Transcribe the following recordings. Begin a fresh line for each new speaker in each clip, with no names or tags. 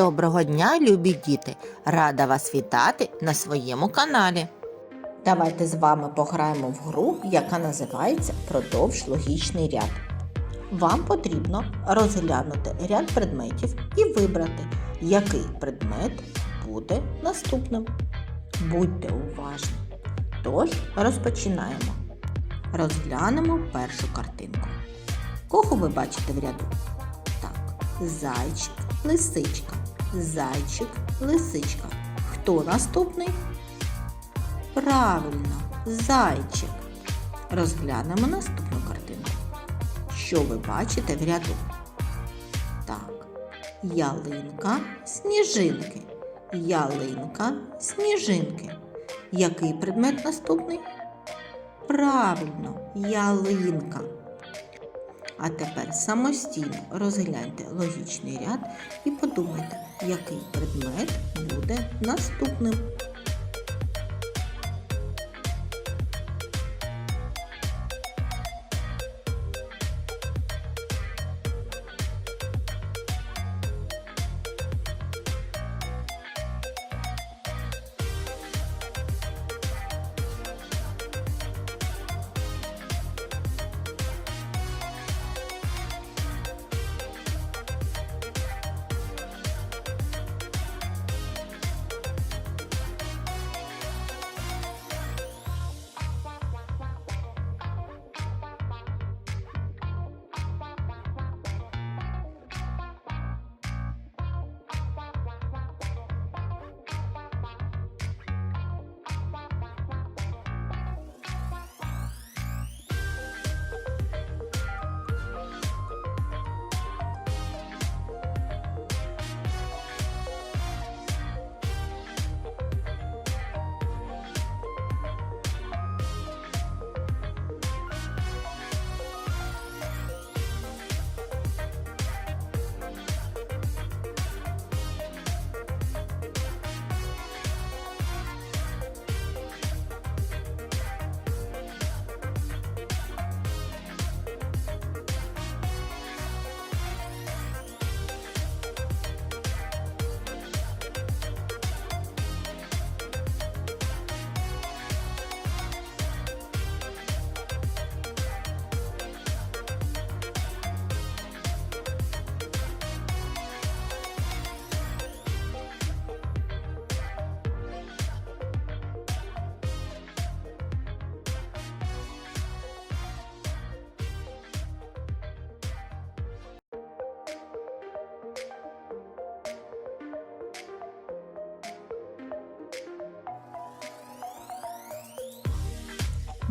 Доброго дня, любі діти! Рада вас вітати на своєму каналі. Давайте з вами пограємо в гру, яка називається Продовж логічний ряд. Вам потрібно розглянути ряд предметів і вибрати, який предмет буде наступним. Будьте уважні. Тож розпочинаємо. Розглянемо першу картинку. Кого ви бачите в ряду? Так, зайчик, лисичка. Зайчик, лисичка. Хто наступний? Правильно, зайчик. Розглянемо наступну картинку. Що ви бачите в ряду? Так, ялинка, сніжинки. Ялинка, сніжинки. Який предмет наступний? Правильно, ялинка. А тепер самостійно розгляньте логічний ряд і подумайте, який предмет буде наступним.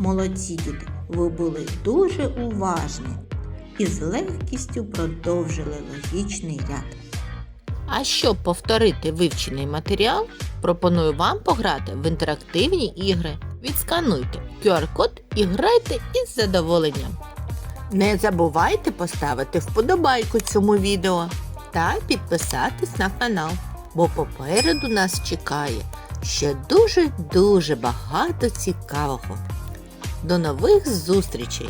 Молодці діти, ви були дуже уважні і з легкістю продовжили логічний ряд. А щоб повторити вивчений матеріал, пропоную вам пограти в інтерактивні ігри. Відскануйте QR-код і грайте із задоволенням. Не забувайте поставити вподобайку цьому відео та підписатись на канал, бо попереду нас чекає ще дуже-дуже багато цікавого. До нових зустрічей!